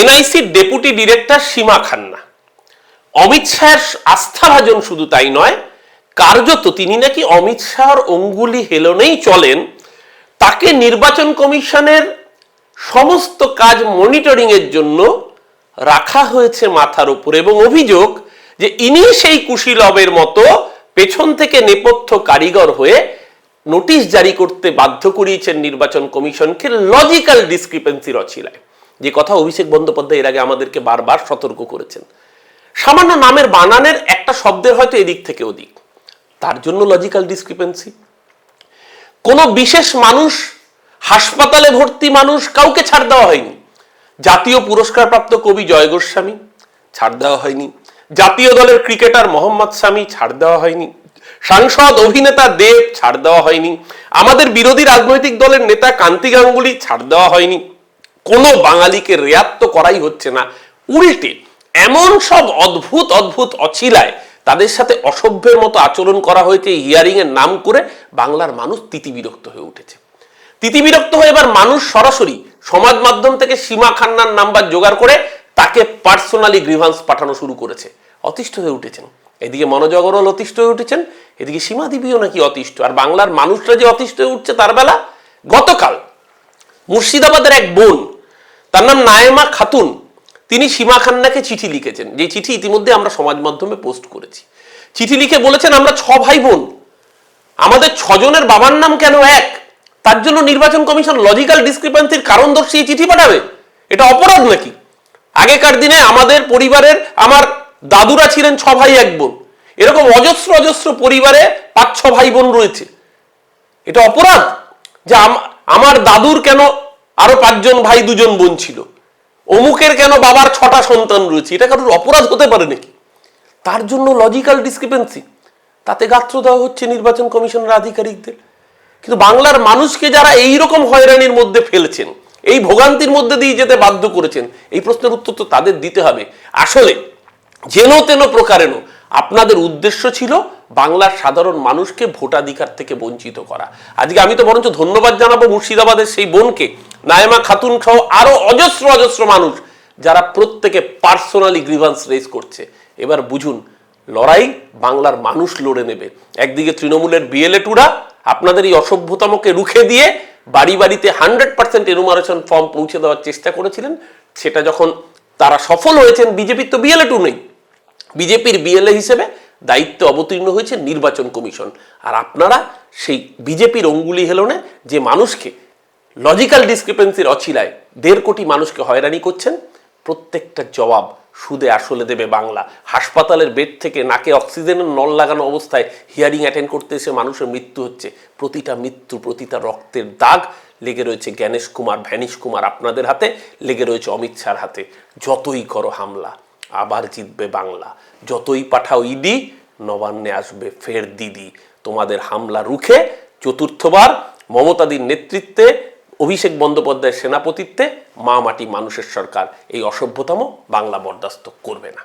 এনআইসির deputy director Seema Khanna. Amit শাহের আস্থাভাজন শুধু তাই নয়, কার্যত তিনি নাকি অমিত শাহর অঙ্গুলি হেলনেই চলেন। তাকে নির্বাচন কমিশনের সমস্ত কাজ মনিটরিং এর জন্য রাখা হয়েছে মাথার উপর এবং অভিযোগ যে ইনি সেই কুশীলবের মতো পেছন থেকে নেপথ্য কারিগর হয়ে নোটিশ জারি করতে বাধ্য করিয়েছেন নির্বাচন কমিশনকে লজিক্যাল ডিসক্রিপেন্সির অছিলায় যে কথা অভিষেক বন্দ্যোপাধ্যায় এর আগে আমাদেরকে বারবার সতর্ক করেছেন। সামান্য নামের বানানের একটা শব্দের হয়তো এদিক থেকে ওদিক। তার জন্য লজিক্যাল ডিসক্রিপেন্সি কোনো বিশেষ মানুষ, হাসপাতালে ভর্তি মানুষ কাউকে ছাড় দেওয়া হয়নি। জাতীয় পুরস্কারপ্রাপ্ত কবি জয় গোস্বামী ছাড় দেওয়া হয়নি। জাতীয় দলের ক্রিকেটার মোহাম্মদ স্বামী ছাড় দেওয়া হয়নি। সাংসদ, অভিনেতা দেব ছাড় দেওয়া হয়নি। আমাদের বিরোধী রাজনৈতিক দলের নেতা কান্তি গাঙ্গুলি ছাড় দেওয়া হয়নি। কোনো বাঙালিকে রেয়াত তো করাই হচ্ছে না। উল্টে, এমন সব অদ্ভুত অদ্ভুত অছিলায় তাদের সাথে অসভ্যের মতো আচরণ করা হয়েছে হিয়ারিং এর নাম করে বাংলার মানুষ তিতিবিরক্ত হয়ে উঠেছে। তিতিবিরক্ত হয়ে এবার মানুষ সরাসরি সমাজ মাধ্যম থেকে সীমা খান্নার নাম্বার জোগাড় করে তাকে পার্সোনালি গ্রিভান্স পাঠানো শুরু করেছে। অতিষ্ঠ হয়ে উঠেছেন। এদিকে মনোজ অগরওয়াল অতিষ্ঠ হয়ে উঠেছেন, এদিকে সীমা দেবীও নাকি অতিষ্ঠ। আর বাংলার মানুষরা যে অতিষ্ঠ হয়ে উঠছে তার বেলা গতকাল মুর্শিদাবাদের এক বোন তার নাম নায়েমা খাতুন। তিনি সীমা খান্নাকে চিঠি লিখেছেন। যে চিঠি ইতিমধ্যে আমরা সমাজ মাধ্যমে পোস্ট করেছি। চিঠি লিখে বলেছেন, আমরা ছ ভাই বোন। আমাদের ছজনের বাবার নাম কেন এক? তার জন্য নির্বাচন কমিশন লজিক্যাল ডিসক্রিপেন্সির কারণ দর্শিয়ে চিঠি পাঠাবে? এটা অপরাধ নাকি? আগেকার দিনে আমাদের পরিবারের, আমার দাদুরা ছিলেন ছ ভাই এক বোন। এরকম অজস্র অজস্র পরিবারে পাঁচ, ছ ভাই বোন রয়েছে। এটা অপরাধ? যে আম- আমার দাদুর কেন আরও পাঁচজন ভাই, দুজন বোন ছিল। অমুকের কেন বাবার ছটা সন্তান রয়েছে? এটা কারোর অপরাধ হতে পারে নাকি? তার জন্য লজিক্যাল ডিসক্রিপেন্সি তাতে গাত্র দেওয়া হচ্ছে নির্বাচন কমিশনের আধিকারিকদের। কিন্তু বাংলার মানুষকে যারা এই রকম হয়রানির মধ্যে ফেলছেন, এই ভোগান্তির মধ্যে দিয়ে যেতে বাধ্য করেছেন, এই প্রশ্নের উত্তর তো তাদের দিতে হবে। আসলে, যেন তেন প্রকারেণ, আপনাদের উদ্দেশ্য ছিল বাংলার সাধারণ মানুষকে ভোটাধিকার থেকে বঞ্চিত করা। আজকে আমি তো বরঞ্চ ধন্যবাদ জানাব মুর্শিদাবাদের সেই বোনকে। নায়েমা খাতুন সহ আরও অজস্র অজস্র মানুষ যারা প্রত্যেকে পার্সোনালি গ্রিভান্স রেজ করছে। এবার বুঝুন, লড়াই বাংলার মানুষ লড়ে নেবে। একদিকে তৃণমূলের বিএলএ টুরা আপনাদের এই অসভ্যতমকে রুখে দিয়ে বাড়ি বাড়িতে হান্ড্রেড পার্সেন্ট এনুমারেশন ফর্ম পৌঁছে দেওয়ার চেষ্টা করেছিলেন। সেটা যখন তারা সফল হয়েছেন বিজেপির তো বিএলএ টু নেই। বিজেপির বিএলএ হিসেবে দায়িত্বে অবতীর্ণ হয়েছে নির্বাচন কমিশন। আর আপনারা সেই বিজেপির অঙ্গুলি হেলনে যে মানুষকে লজিক্যাল ডিসক্রিপেন্সির অছিলায় দেড় কোটি মানুষকে হয়রানি করছেন। প্রত্যেকটা জবাব সুদে আসলে দেবে বাংলা। হাসপাতালের বেড থেকে নাকে অক্সিজেনের নল লাগানো অবস্থায় হিয়ারিং অ্যাটেন্ড করতে এসে মানুষের মৃত্যু হচ্ছে। প্রতিটা মৃত্যু, প্রতিটা রক্তের দাগ লেগে রয়েছে জ্ঞানেশ কুমার, ভ্যানিশ কুমার আপনাদের হাতে, লেগে রয়েছে অমিত শাহর হাতে। যতই করো হামলা, আবার জিতবে বাংলা। যতই পাঠাও ইডি, নবান্নে আসবে ফের দিদি। তোমাদের হামলা রুখে চতুর্থবার মমতাদির নেতৃত্বে অভিষেক বন্দ্যোপাধ্যায়ের সেনাপতিত্বে মা মাটি মানুষের সরকার এই অসভ্যতম বাংলা বরদাস্ত করবে না।